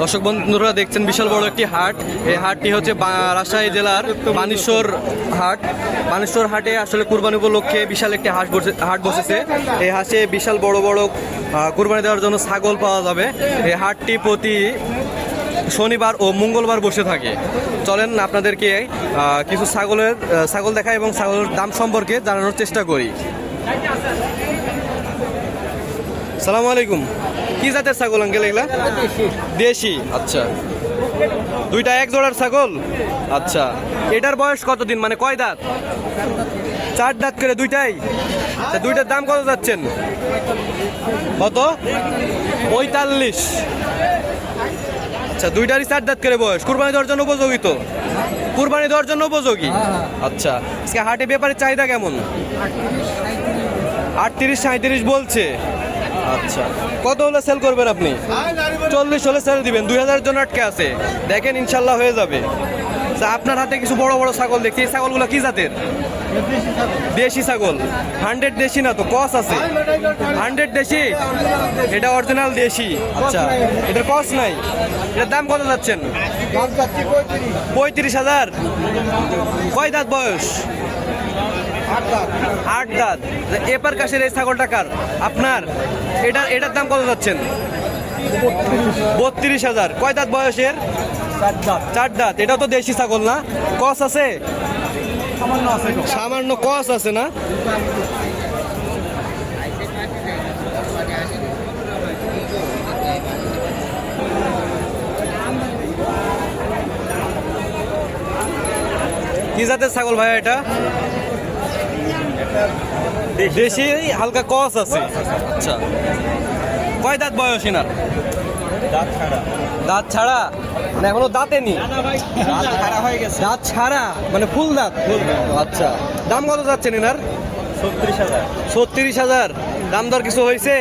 দর্শক বন্ধুরা, দেখছেন বিশাল বড় একটি হাট। এই হাটটি হচ্ছে রাজশাহী জেলার বানেশ্বর হাট। বানেশ্বর হাটে আসলে কুরবানি উপলক্ষে বিশাল একটি হাট বসে হাট বসেছে। এই হাটে বিশাল বড় বড় কুরবানি দেওয়ার জন্য ছাগল পাওয়া যাবে। এই হাটটি প্রতি শনিবার ও মঙ্গলবার বসে থাকে। চলেন আপনাদেরকে কিছু ছাগলের ছাগল দেখা এবং ছাগলের দাম সম্পর্কে জানানোর চেষ্টা করি। সালামু আলাইকুম। কি জাতের ছাগল আঙ্কেল এগুলা? দেশি। আচ্ছা। দুইটা এক জোড়ার ছাগল? আচ্ছা। এটার বয়স কতদিন? মানে কয় দাঁত? চার দাঁত করে দুইটাই? দুইটার দাম কত যাচ্ছেন? কত? পঁয়তাল্লিশ। আচ্ছা দুইটারই চার দাঁত করে বয়স। কুরবানি দেওয়ার জন্য উপযোগী তো? কুরবানি দেওয়ার জন্য উপযোগী? আচ্ছা। আজকে হাটে ব্যাপারে চাহিদা কেমন? আটত্রিশ সাঁত্রিশ বলছে। আচ্ছা। কত হলে সেল করবেন আপনি? চল্লিশ হলে সেল দিবেন, দুই হাজারের জন্য আটকে আছে। দেখেন ইনশাল্লাহ হয়ে যাবে। আপনার হাতে কিছু বড় বড় ছাগল দেখছি, এই ছাগলগুলো কি জাতের? দেশি ছাগল। হান্ড্রেড দেশি না তো, কস আছে। হান্ড্রেড দেশি? এটা অরিজিনাল দেশি। আচ্ছা এটার কস নাই? এটার দাম কত যাচ্ছেন? পঁয়ত্রিশ হাজার। কয় দাঁত বয়স? আট দাঁত। এপার কাশের এই ছাগলটা কার? আপনার? এটা এটার দাম কত যাচ্ছেন? বত্রিশ হাজার। কয় দাঁত বয়সের? চার দাঁত। এটা তো দেশি ছাগল না। কস আছে? সামান্য কস আছে না? কি জাতের ছাগল ভাই এটা? দেশি? হালকা কস আছে। আচ্ছা। কয় দাঁত বয়স এনার? দাঁত ছাড়া। মানে এখনও দাঁতে নি দাঁত ছাড়া মানে ফুল দাঁত। আচ্ছা। দাম কত যাচ্ছেন এনার? ছত্রিশ হাজার। ছত্রিশ হাজার। দাম দর কিছু হয়েছে?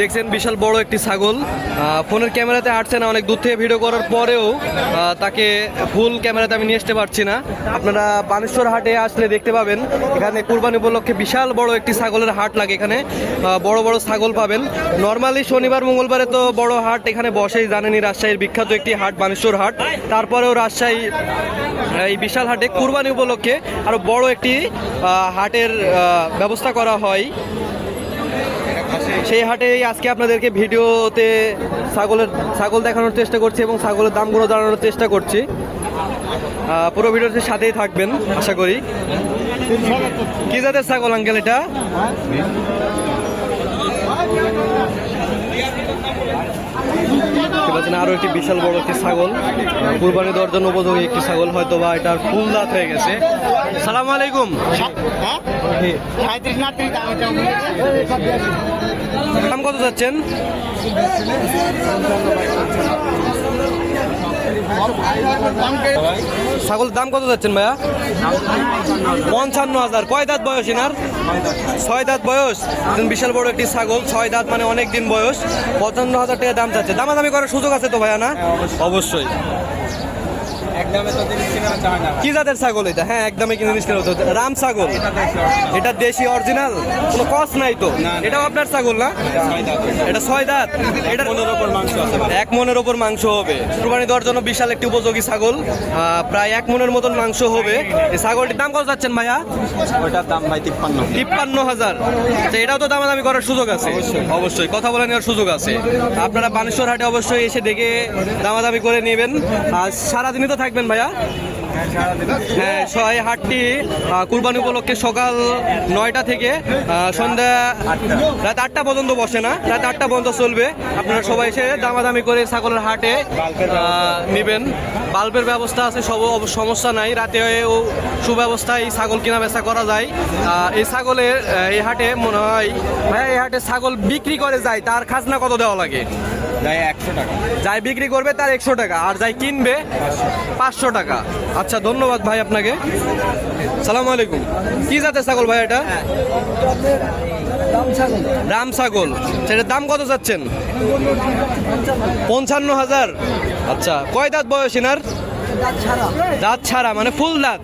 দেখছেন? বিশাল বড় একটি ছাগল। ফোনের ক্যামেরাতে হাঁটছে না, অনেক দূর থেকে ভিডিও করার পরেও তাকে ফুল ক্যামেরাতে আমি নিয়ে আসতে পারছি না। আপনারা বানেশ্বর হাটে আসলে দেখতে পাবেন, এখানে কুরবানি উপলক্ষে বিশাল বড় একটি ছাগলের হাট লাগে এখানে। বড় বড় ছাগল পাবেন। নর্মালি শনিবার, মঙ্গলবারে তো বড় হাট এখানে বসেই জানেনই, রাজশাহীর বিখ্যাত একটি হাট, বানেশ্বর হাট। তারপরেও রাজশাহী এই বিশাল হাটে কুরবানি উপলক্ষে আরও বড় একটি হাটের ব্যবস্থা করা হয়। সেই হাটে আজকে আপনাদেরকে ভিডিওতে ছাগলের ছাগল দেখানোর চেষ্টা করছি এবং ছাগলের দামগুলো জানানোর চেষ্টা করছি। পুরো ভিডিওটির সাথেই থাকবেন, আশা করি। কি জাতের ছাগল, আঙ্কেল এটা? আরও একটি বিশাল বড় একটি ছাগল। কুরবানি দেওয়ার জন্য উপযোগী একটি ছাগল হয়তো বা এটার ফুল দাঁত হয়ে গেছে? সালাম আলাইকুম। দাম কত যাচ্ছেন ছাগল দাম কত যাচ্ছেন ভাইয়া? পঞ্চান্ন হাজার। কয় দাঁত বয়স এনার? ছয় দাঁত বয়স। একজন বিশাল বড় একটি ছাগল ছয় দাঁত মানে অনেক দিন বয়স। পঞ্চান্ন হাজার টাকা দাম চাচ্ছে। দামাদামি করার সুযোগ আছে তো ভাইয়া না? অবশ্যই। কি জাতের ছাগল এটা? হ্যাঁ একদমই কিনে জিনিস হতো রাম ছাগল। এটা দেশি অরিজিনাল কোনো কস নাই তো? এটাও আপনার ছাগল না? এটা ছয় দাঁত। এটা মনের ওপর মাংস এক মনের ওপর মাংস হবে। কুরবানি দেওয়ার জন্য বিশাল একটি উপযোগী ছাগল। প্রায় এক মনের মতন মাংস হবে। এই ছাগলটির দাম কত যাচ্ছেন ভাইয়া? ওইটার দাম ভাই তিপ্পান্ন। তিপ্পান্ন হাজার। আচ্ছা, এটাও তো দামাদামি করার সুযোগ আছে? অবশ্যই। কথা বলে নেওয়ার সুযোগ আছে। আপনারা বানেশ্বর হাটে অবশ্যই এসে দেখে দামাদামি করে নেবেন। আর সারাদিনই তো থাকবেন ভাইয়া? হ্যাঁ এই হাটটি কুরবানি উপলক্ষে সকাল নয়টা থেকে সন্ধ্যা রাত আটটা পর্যন্ত বসে না, রাত আটটা পর্যন্ত চলবে। আপনারা সবাই এসে দামাদামি করে ছাগলের হাটে নেবেন। বাল্বের ব্যবস্থা আছে, সব সমস্যা নাই। রাতে সুব্যবস্থায় ছাগল কেনা বেচা করা যায়। এই ছাগলের এই হাটে মনে হয়, ভাইয়া, এই হাটে ছাগল বিক্রি করে যায়, তার খাজনা কত দেওয়া লাগে? যাই একশো টাকা। যাই বিক্রি করবে তার একশো টাকা আর যাই কিনবে পাঁচশো। টাকা। আচ্ছা ধন্যবাদ ভাই আপনাকে। সালাম আলাইকুম। কি জাতের ছাগল ভাই এটা? রাম ছাগল। সেটার দাম কত যাচ্ছেন পঞ্চান্ন হাজার। আচ্ছা কয় দাঁত বয়স এনার দাঁত ছাড়া। মানে ফুল দাঁত।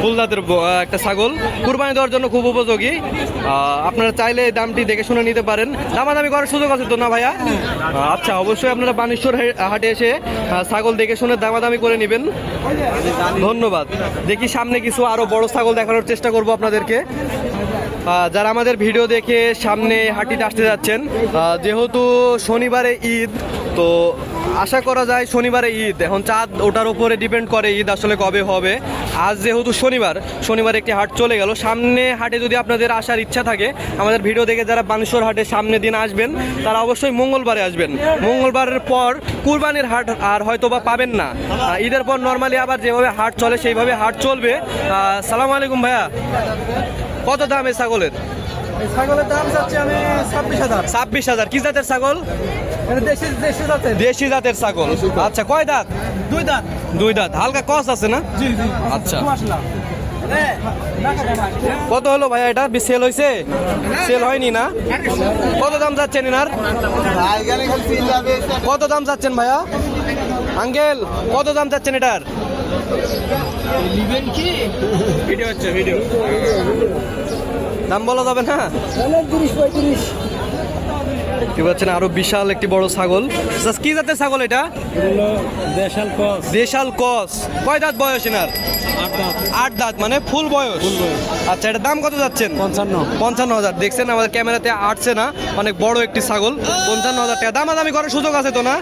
ফুল দাঁতের একটা ছাগল। কুরবানি দেওয়ার জন্য খুব উপযোগী। আপনারা চাইলে দামটি দেখে শুনে নিতে পারেন। দামাদামি করার সুযোগ আছে তো না ভাইয়া? আচ্ছা অবশ্যই আপনারা বানেশ্বর হাটে এসে ছাগল দেখে শুনে দামাদামি করে নেবেন। ধন্যবাদ। দেখি সামনে কিছু আরও বড় ছাগল দেখানোর চেষ্টা করব আপনাদেরকে। যারা আমাদের ভিডিও দেখে সামনে হাটিতে আসতে যাচ্ছেন যেহেতু শনিবারে ঈদ, তো আশা করা যায় শনিবারে ঈদ। এখন চাঁদ ওটার উপরে ডিপেন্ড করে ঈদ আসলে কবে হবে। আজ যেহেতু শনিবার শনিবার একটি হাট চলে গেল। সামনে হাটে যদি আপনাদের আসার ইচ্ছা থাকে, আমাদের ভিডিও দেখে যারা বানেশ্বর হাটে সামনে দিন আসবেন, তারা অবশ্যই মঙ্গলবারে আসবেন। মঙ্গলবারের পর কুরবানির হাট আর হয়তো বা পাবেন না। ঈদের পর নর্মালি আবার যেভাবে হাট চলে, সেইভাবে হাট চলবে। সালাম আলাইকুম ভাইয়া। কত দাম এই ছাগলের? ছাগলের দাম যাচ্ছে আমি ছাব্বিশ হাজার। ছাব্বিশ হাজার। কি জাতের ছাগল? দেশি দেশি যাচ্ছে দেশি জাতের ছাগল। আচ্ছা কয় দাঁত? দুই দাঁত। দুই দাঁত। হালকা কস আছে না? জি জি। আচ্ছা। কত হলো ভাইয়া এটা? সেল হয়েছে সেল হয়নি না? কত দাম যাচ্ছেন এনার? কত দাম যাচ্ছেন ভাইয়া? আঙ্কেল কত দাম যাচ্ছেন এটার? ভিডিও হচ্ছে ভিডিও দাম বলা যাবে না? তিরিশ পঁয়ত্রিশ। কি পাচ্ছেন আরও বিশাল একটি বড় ছাগল। আচ্ছা, কি জাতের ছাগল এটা? দেশাল কস। দেশাল কস। কয় দাঁত বয়স এনার? আট দাঁত। আট দাঁত মানে ফুল বয়স? আচ্ছা এটা দাম কত যাচ্ছেন? পঞ্চান্ন। পঞ্চান্ন হাজার। দেখছেন আমাদের ক্যামেরাতে আটছে না অনেক বড় একটি ছাগল। পঞ্চান্ন হাজার টাকা। দামাদামি করার সুযোগ আছে তো না?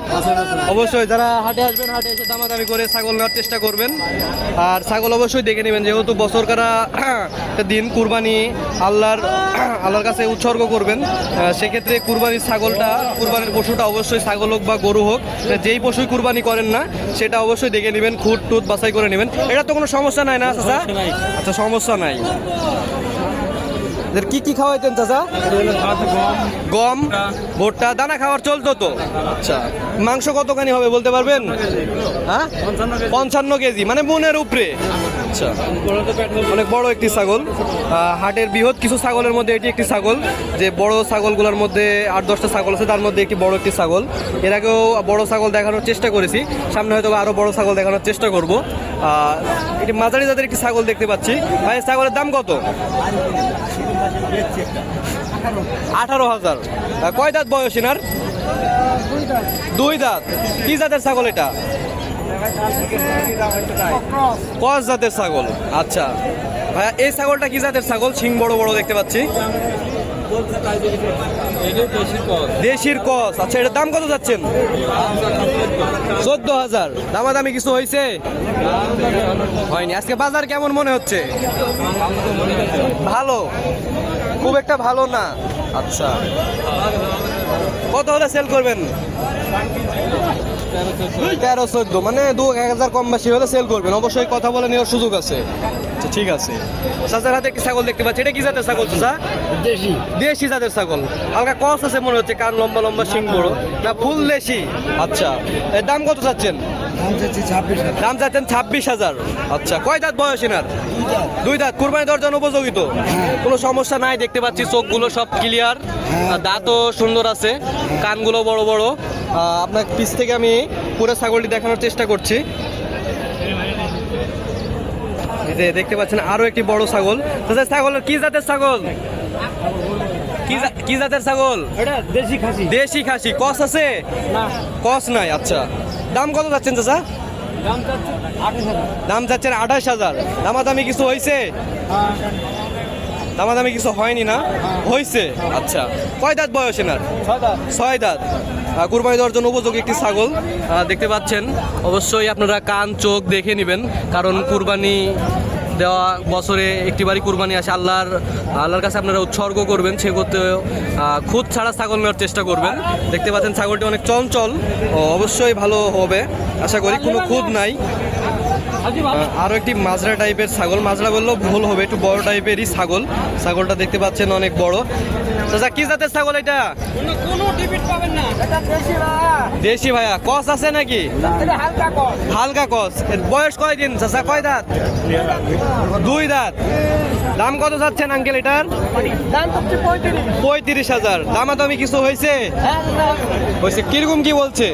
অবশ্যই যারা হাটে আসবেন হাটে এসে দামাদামি করে ছাগল নেওয়ার চেষ্টা করবেন। আর ছাগল অবশ্যই দেখে নেবেন যেহেতু বছর কারা দিন কুরবানি আল্লাহর আল্লাহর কাছে উৎসর্গ করবেন। সেক্ষেত্রে কুরবানির ছাগলটা কুরবানির পশুটা অবশ্যই ছাগল হোক বা গরু হোক যেই পশুই কুরবানি করেন না সেটা অবশ্যই দেখে নেবেন খুঁট টুট বাছাই করে নেবেন। এটা তো কোনো সমস্যা নাই না চাচা? আচ্ছা সমস্যা নাই। কি কি খাওয়াইতেন চাচা? গম ভুট্টা দানা খাওয়ার চলতো তো। আচ্ছা। মাংস কতখানি হবে বলতে পারবেন? হ্যাঁ? পঞ্চান্ন কেজি। মানে মনের উপরে। আচ্ছা। অনেক বড় একটি ছাগল। হাটের বৃহৎ কিছু ছাগলের মধ্যে এটি একটি ছাগল। যে বড় ছাগলগুলোর মধ্যে আট, দশটা ছাগল আছে, তার মধ্যে একটি বড় একটি ছাগল। এর আগেও বড় ছাগল দেখানোর চেষ্টা করেছি। সামনে হয়তো আরও বড় ছাগল দেখানোর চেষ্টা করব। এটি মাঝারি জাতের একটি ছাগল দেখতে পাচ্ছি। ভাই ছাগলের দাম কত? আঠারো হাজার। কয় দাঁত বয়স এনার? দুই দাঁত। কি জাতের ছাগল এটা? কস জাতের ছাগল? আচ্ছা। ভাইয়া, এই ছাগলটা কি জাতের ছাগল? শিং বড় বড় দেখতে পাচ্ছি। দেশির কস। আচ্ছা এটার দাম কত যাচ্ছেন? চোদ্দ হাজার। দামাদামি কিছু হয়েছে হয়নি। আজকে বাজার কেমন মনে হচ্ছে? ভালো। খুব একটা ভালো না। আচ্ছা। কত হলে সেল করবেন? তেরো চোদ্দ মানে দু এক হাজার কম বেশি হলে সেল করবেন। অবশ্যই কথা বলে নেওয়ার সুযোগ আছে। আচ্ছা ঠিক আছে। চাচার হাতে একটি ছাগল দেখতে পাচ্ছি? এটা কি জাতের ছাগল চাচা? দেশি। দেশি জাতের ছাগল। হালকা কস আছে মনে হচ্ছে কান লম্বা লম্বা শিং বড়। না ফুল দেশি। আচ্ছা এর দাম কত চাচ্ছেন? দাম যাচ্ছে ছাব্বিশ হাজার। চাচ্ছেন ছাব্বিশ হাজার। আচ্ছা কয় দাঁত বয়স এনার? দুই দাঁত। কুরবানি দেওয়ার জন্য উপযোগী তো? কোনো সমস্যা নাই দেখতে পাচ্ছি চোখগুলো সব ক্লিয়ার দাঁতও সুন্দর আছে কানগুলো বড় বড়। আপনার পিস থেকে আমি পুরো ছাগলটি দেখানোর চেষ্টা করছি। যে দেখতে পাচ্ছেন আরও একটি বড় ছাগল। ছাগলের কি জাতের ছাগল? কি জাতের ছাগল? দেশি খাসি। দেশি খাসি কস আছে? কস নাই আচ্ছা। দাম কত যাচ্ছেন চাচা? দাম যাচ্ছে আঠাশ হাজার। দাম যাচ্ছেন আঠাশ হাজার। দামাদামি কিছু হয়েছে দামাদামি কিছু হয়নি না? হয়েছে আচ্ছা। কয় দাঁত বয়স এনার? ছয় দাঁত। কুরবানি দেওয়ার জন্য উপযোগী একটি ছাগল। দেখতে পাচ্ছেন, অবশ্যই আপনারা কান, চোখ দেখে নেবেন, কারণ কুরবানি দেওয়া বছরে একটিবারই কুরবানি আসে। আল্লাহর আল্লাহর কাছে আপনারা উৎসর্গ করবেন, সে করতে খুদ ছাড়া ছাগল নেওয়ার চেষ্টা করবেন। দেখতে পাচ্ছেন, ছাগলটি অনেক চঞ্চল অবশ্যই ভালো হবে। আশা করি কোনো খুদ নাই। আরও একটি মাজরা টাইপের ছাগল। মাজরা বললেও ভুল হবে, একটু বড় টাইপেরই ছাগল। ছাগলটা দেখতে পাচ্ছেন অনেক বড়। চাচা কি জাতের ছাগল এটা? কোনো টিকিট পাবেন না। এটা দেশি না দেশি ভাইয়া কস আছে নাকি? হালকা কস। বয়স কয় দিন চাচা কয় দাঁত? দুই দাঁত। দাম কত যাচ্ছেন আঙ্কেল এটার? দাম হচ্ছে পঁয়ত্রিশ। হাজার। দামাদামি কিছু হয়েছে? হ্যাঁ হয়েছে। কীরকম কি বলছে?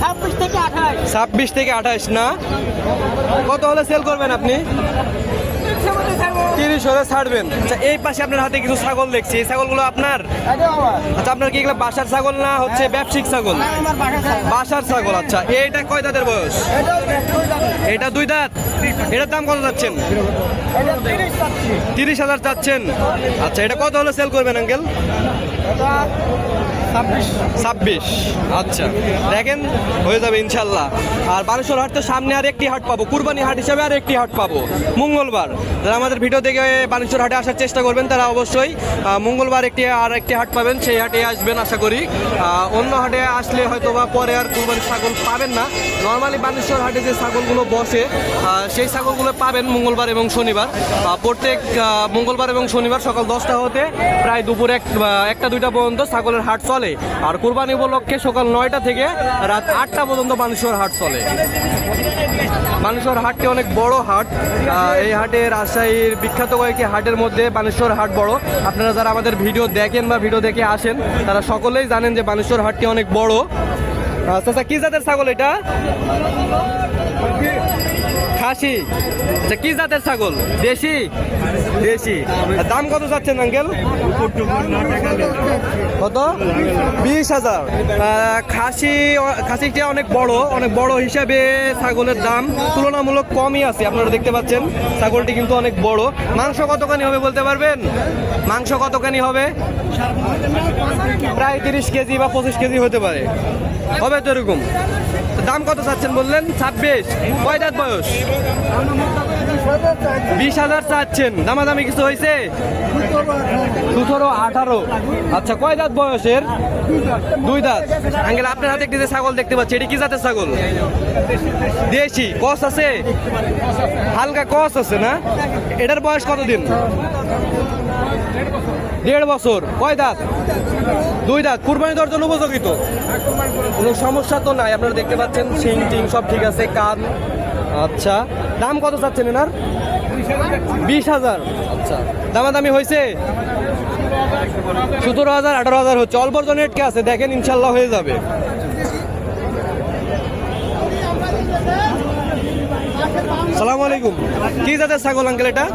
ছাব্বিশ থেকে আঠাশ। ছাব্বিশ থেকে আঠাশ না? কত হলে সেল করবেন আপনি? তিরিশ হলে ছাড়বেন। আচ্ছা এই পাশে আপনার হাতে কিছু ছাগল দেখছি। এই ছাগলগুলো আপনার? আচ্ছা আপনার কি এগুলো বাসার ছাগল না হচ্ছে ব্যবসায়িক ছাগল? বাসার ছাগল। আচ্ছা। এইটা কয় দাঁতের বয়স? এটা দুই দাঁত এটার দাম কত যাচ্ছেন? তিরিশ হাজার চাচ্ছেন। আচ্ছা এটা কত হলে সেল করবেন আঙ্কেল ছাব্বিশ। আচ্ছা। দেখেন, হয়ে যাবে ইনশাল্লাহ। আর বানেশ্বর হাট তো সামনে আর একটি হাট পাবো। কুরবানি হাট হিসাবে আর একটি হাট পাবো। মঙ্গলবার। যারা আমাদের ভিডিও দেখে বানেশ্বর হাটে আসার চেষ্টা করবেন, তারা অবশ্যই মঙ্গলবার একটি আর একটি হাট পাবেন। সেই হাটে আসবেন, আশা করি। অন্য হাটে আসলে হয়তো বা পরে আর কুরবানির ছাগল পাবেন না। নর্মালি বানেশ্বর হাটে যে ছাগলগুলো বসে সেই ছাগলগুলো পাবেন মঙ্গলবার এবং শনিবার। প্রত্যেক মঙ্গলবার এবং শনিবার সকাল দশটা হতে প্রায় দুপুর এক একটা দুইটা পর্যন্ত ছাগলের হাট চলে। আর কুরবানি উপলক্ষে সকাল নয়টা থেকে রাত আটটা পর্যন্ত মানুষের হাট চলে। মানুষের হাটটি অনেক বড় হাট। এই হাটে রাজশাহীর বিখ্যাত কয়েকটি হাটের মধ্যে বানেশ্বর হাট বড়। আপনারা যারা আমাদের ভিডিও দেখেন বা ভিডিও দেখে আসেন, তারা সকলেই জানেন যে বানেশ্বর হাটটি অনেক বড়। আচ্ছা আচ্ছা কি জাতের ছাগল এটা? খাসি আচ্ছা কি জাতের ছাগল? দেশি? দেশি। দাম কত চাচ্ছেন, আঙ্কেল? কত? বিশ হাজার। খাসি, খাসিটা অনেক বড় অনেক বড় হিসাবে ছাগলের দাম তুলনামূলক কমই আছে, আপনারা দেখতে পাচ্ছেন। ছাগলটি কিন্তু অনেক বড়। মাংস কতখানি হবে বলতে পারবেন? মাংস কতখানি হবে? প্রায় তিরিশ কেজি বা পঁচিশ কেজি হতে পারে। হবে তো এরকম? দাম কত চাচ্ছেন বললেন? ছাব্বিশ। কয় দাঁত বয়স? বিশ হাজার চাচ্ছেন। দামাদামি কিছু হয়েছে? সতেরো, আঠারো। আচ্ছা কয় দাঁত বয়সের দুই দাঁত। আঙ্কেল, আপনার হাতে একটি ছাগল দেখতে পাচ্ছি, এটি কি জাতের ছাগল? দেশি। কস আছে? হালকা কস আছে না? এটার বয়স কতদিন? দেড় বছর। কয় দাঁত? দুই দাঁত। কুরবানি দেওয়ার জন্য উপযোগী তো? কোনো সমস্যা তো নাই। আপনারা দেখতে পাচ্ছেন সিং টিং সব ঠিক আছে, কান। আচ্ছা। দাম কত চাচ্ছেন এনার? বিশ হাজার। আচ্ছা। দামাদামি হয়েছে? সতেরো হাজার, আঠারো হাজার হচ্ছে। অল্প জনেটকে আছে? দেখেন, ইনশাল্লাহ হয়ে যাবে। সালাম আলাইকুম। কি জাতের ছাগল আঙ্কেল এটা?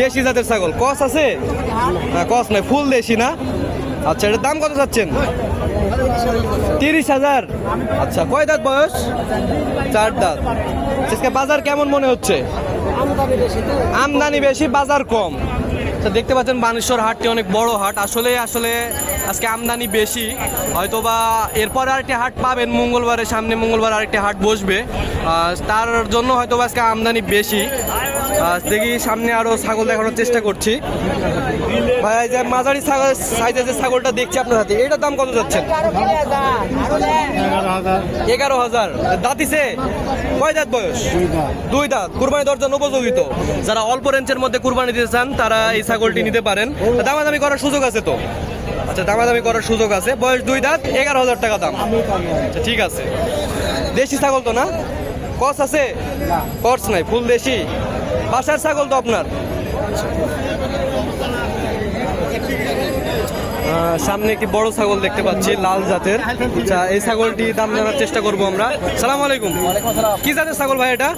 দেশি জাতের ছাগল। কস আছে? না, কস নাই, ফুল দেশি না? আচ্ছা এটার দাম কত চাচ্ছেন? তিরিশ হাজার। আচ্ছা কয় দাঁত বয়স? চার দাঁত। আজকে বাজার কেমন মনে হচ্ছে? আমদানি বেশি, বাজার কম। দেখতে পাচ্ছেন বানেশ্বর হাটটি অনেক বড় হাট। আসলে আসলে আজকে আমদানি বেশি। হয়তো বা এরপর আরেকটি হাট পাবেন, মঙ্গলবারের সামনে মঙ্গলবার আরেকটি হাট বসবে। তার জন্য হয়তো আজকে আমদানি বেশি। দেখি সামনে আরও ছাগল দেখানোর চেষ্টা করছি। ভাই যে মাঝারি সাইজের যে ছাগলটা দেখছি আপনার হাতে, এটার দাম কত যাচ্ছেন? এগারো হাজার। দাঁতিছে কয় দাঁত বয়স? দুই দাঁত। কুরবানি দেওয়ার জন্য উপযোগী তো। যারা অল্প রেঞ্জের মধ্যে কুরবানি দিতে চান, তারা এই ছাগলটি নিতে পারেন। দামাদামি করার সুযোগ আছে তো? আচ্ছা দামাদামি করার সুযোগ আছে। বয়স দুই দাঁত, এগারো হাজার টাকা দাম। আচ্ছা ঠিক আছে। দেশি ছাগল তো না? কস আছে? কস নাই, ফুল দেশি? বাসার ছাগল তো আপনার? সামনে একটি বড় ছাগল দেখতে পাচ্ছি লাল জাতের। আচ্ছা এই ছাগলটি দাম জানার চেষ্টা করব আমরা। সালাম আলাইকুম। কি জাতের ছাগল ভাই এটা?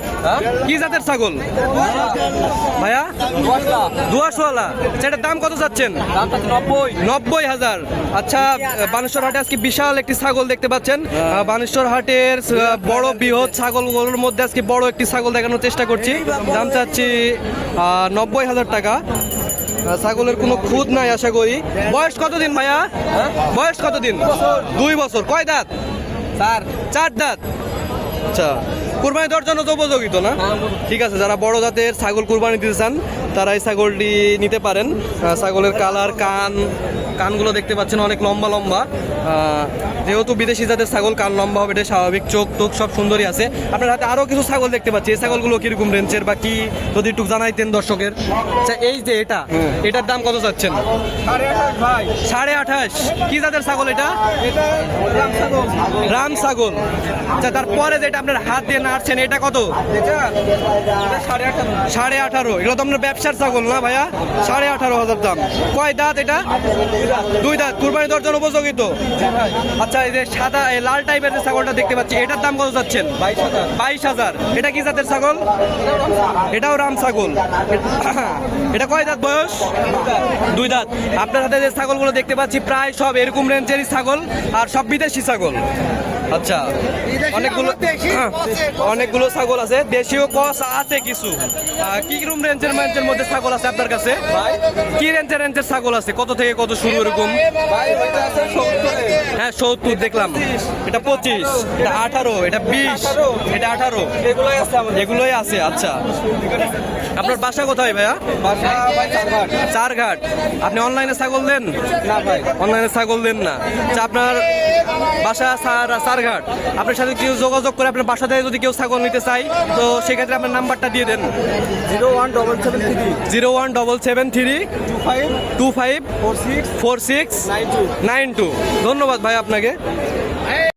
কি জাতের ছাগল? ভাইয়া? দুয়াশওয়ালা আচ্ছা, এটার দাম কত চাচ্ছেন নব্বই হাজার। আচ্ছা বানেশ্বর হাটে আজকে বিশাল একটি ছাগল দেখতে পাচ্ছেন। বানেশ্বর হাটের বড় বৃহৎ ছাগলগুলোর মধ্যে আজকে বড় একটি ছাগল দেখানোর চেষ্টা করছি। দাম চাচ্ছি নব্বই হাজার টাকা। ছাগলের কোনো খুদ নাই আশা করি। বয়স কতদিন ভাইয়া? বয়স কতদিন? দুই বছর। কয় দাঁত? চার। চার দাঁত? আচ্ছা কুরবানি দেওয়ার জন্য তো উপযোগী তো না? ঠিক আছে যারা বড় জাতের ছাগল কুরবানি দিতে চান তারা এই ছাগলটি নিতে পারেন। ছাগলের কালার কান কানগুলো দেখতে পাচ্ছেন অনেক লম্বা লম্বা। আহ, যেহেতু বিদেশি জাতের ছাগল কান লম্বা হবে এটা স্বাভাবিক চোখ টোক সব সুন্দরই আছে। আপনার হাতে আরও কিছু ছাগল দেখতে পাচ্ছি। এই ছাগলগুলো কীরকম রেঞ্জের বা কি যদি একটু জানাইতেন দর্শকের? আচ্ছা এই যে এটা এটার দাম কত চাচ্ছেন? সাড়ে আঠাশ ভাই। সাড়ে আঠাশ। কি জাতের ছাগল এটা? এটা রাম ছাগল। রাম ছাগল। আচ্ছা তারপরে যেটা আপনার হাত দিয়ে নাড়ছেন এটা কত? সাড়ে আঠারো। এগুলো তো আপনার ব্যবসার ছাগল না ভাইয়া? সাড়ে আঠারো হাজার দাম। কয় দাঁত এটা? দুই দাঁত কুরবানি দর্জন উপযোগী তো। আচ্ছা এই যে সাদা, এই লাল টাইপের যে ছাগলটা দেখতে পাচ্ছি, এটার দাম কত যাচ্ছেন? বাইশ হাজার। এটা কি জাতের ছাগল? এটাও রাম ছাগল। এটা কয় দাঁত বয়স? দুই দাঁত। আপনার হাতে যে ছাগলগুলো দেখতে পাচ্ছি, প্রায় সব এরকম রেঞ্জেরই ছাগল, আর সব বিদেশি ছাগল। আচ্ছা। অনেকগুলো হ্যাঁ, অনেকগুলো ছাগল আছে দেশীয় কস আছে কিছু। কি রুম রেঞ্জের রেঞ্জের মধ্যে ছাগল আছে আপনার কাছে? কি রেঞ্জের রেঞ্জের ছাগল আছে? কত থেকে কত শুরু এরকম? হ্যাঁ সত্তর দেখলাম। এটা পঁচিশ এটা আঠারো এটা বিশ এটা আঠারো। এগুলোই আছে এগুলোই আছে আচ্ছা। আপনার বাসা কোথায় ভাইয়া? চারঘাট। চারঘাট। আপনি অনলাইনে ছাগল দেন? না ভাই। অনলাইনে ছাগল দেন না। আচ্ছা আপনার বাসা চার- চারঘাট। আপনার সাথে কেউ যোগাযোগ করে আপনার বাসা থেকে যদি কেউ ছাগল নিতে চাই তো সেক্ষেত্রে আপনার নাম্বারটা দিয়ে দেন। Zero one double seven three. Zero one double seven three two five two five four six four six nine two. Nine two. ধন্যবাদ ভাই আপনাকে।